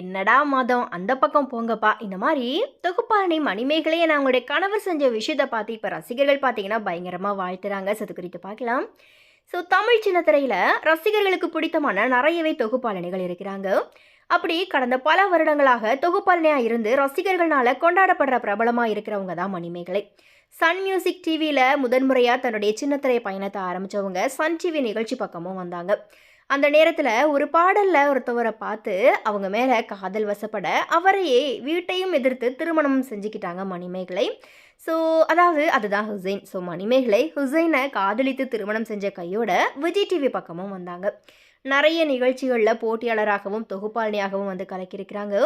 என்னடா மதம்? அந்த பக்கம் போங்கப்பா. இந்த மாதிரி தொகுப்பாளனை மணிமேகலையை நான் அவங்களுடைய கணவர் செஞ்ச விஷயத்தை பார்த்து இப்போ ரசிகர்கள் பார்த்தீங்கன்னா பயங்கரமாக வாழ்த்துறாங்க. சது குறித்து பார்க்கலாம். ஸோ தமிழ் சின்னத்திரையில் ரசிகர்களுக்கு பிடித்தமான நிறையவே தொகுப்பாளனைகள் இருக்கிறாங்க. அப்படி கடந்த பல வருடங்களாக தொகுப்பாளனையாக இருந்து ரசிகர்களால் கொண்டாடப்படுற பிரபலமாக இருக்கிறவங்க தான் மணிமேகலை. சன் மியூசிக் டிவியில் முதன்முறையாக தன்னுடைய சின்னத்திரை பயணத்தை ஆரம்பித்தவங்க சன் டிவி நிகழ்ச்சி பக்கமும் வந்தாங்க. அந்த நேரத்தில் ஒரு பாடலில் ஒருத்தவரை பார்த்து அவங்க மேலே காதல் வசப்பட அவரையே வீட்டையும் எதிர்த்து திருமணம் செஞ்சுக்கிட்டாங்க மணிமேகலை. ஸோ அதாவது அதுதான் ஹுசைன். ஸோ மணிமேகலை ஹுசைனை காதலித்து திருமணம் செஞ்ச கையோட விஜய் டிவி பக்கமும் வந்தாங்க. நிறைய நிகழ்ச்சிகளில் போட்டியாளராகவும் தொகுப்பாளினியாகவும் வந்து கலக்கியிருக்கிறாங்க.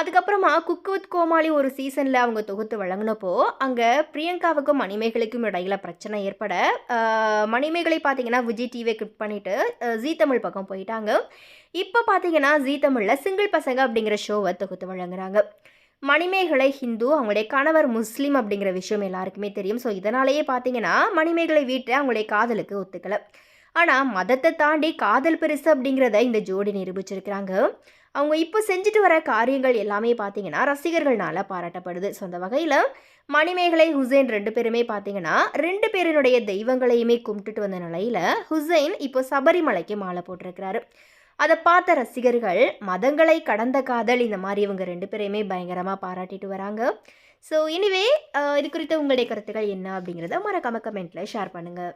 அதுக்கப்புறமா குக்கு வித் கோமாளி ஒரு சீசனில் அவங்க தொகுத்து வழங்கினப்போ அங்கே பிரியங்காவுக்கும் மணிமேகலைக்கும் இடையில பிரச்சனை ஏற்பட மணிமேகலை பார்த்தீங்கன்னா விஜய் டிவியை கிட் பண்ணிவிட்டு ஜீ தமிழ் பக்கம் போயிட்டாங்க. இப்போ பார்த்தீங்கன்னா ஜீ தமிழில் சிங்கிள் பசங்க அப்படிங்கிற ஷோவை தொகுத்து வழங்குறாங்க. மணிமேகலை ஹிந்து அவங்களுடைய கணவர் முஸ்லீம் அப்படிங்கிற விஷயம் எல்லாருக்குமே தெரியும். ஸோ இதனாலேயே பார்த்தீங்கன்னா மணிமேகலை வீட்டை அவங்களுடைய காதலுக்கு ஒத்துக்கலை. ஆனால் மதத்தை தாண்டி காதல் பெருசு அப்படிங்கிறத இந்த ஜோடி நிரூபிச்சிருக்கிறாங்க. அவங்க இப்போ செஞ்சுட்டு வர காரியங்கள் எல்லாமே பார்த்தீங்கன்னா ரசிகர்கள்னால பாராட்டப்படுது. ஸோ அந்த வகையில் மணிமேகலை ஹுசைன் ரெண்டு பேருமே பார்த்தீங்கன்னா ரெண்டு பேரினுடைய தெய்வங்களையுமே கும்பிட்டுட்டு வந்த நிலையில் ஹுசைன் இப்போ சபரிமலைக்கு மாலை போட்டிருக்கிறாரு. அதை பார்த்த ரசிகர்கள் மதங்களை கடந்த காதல் இந்த மாதிரி இவங்க ரெண்டு பேரையுமே பயங்கரமாக பாராட்டிட்டு வராங்க. ஸோ எனிவே இது குறித்த உங்களுடைய கருத்துக்கள் என்ன அப்படிங்கிறத மறக்காம கமெண்ட்டில் ஷேர் பண்ணுங்கள்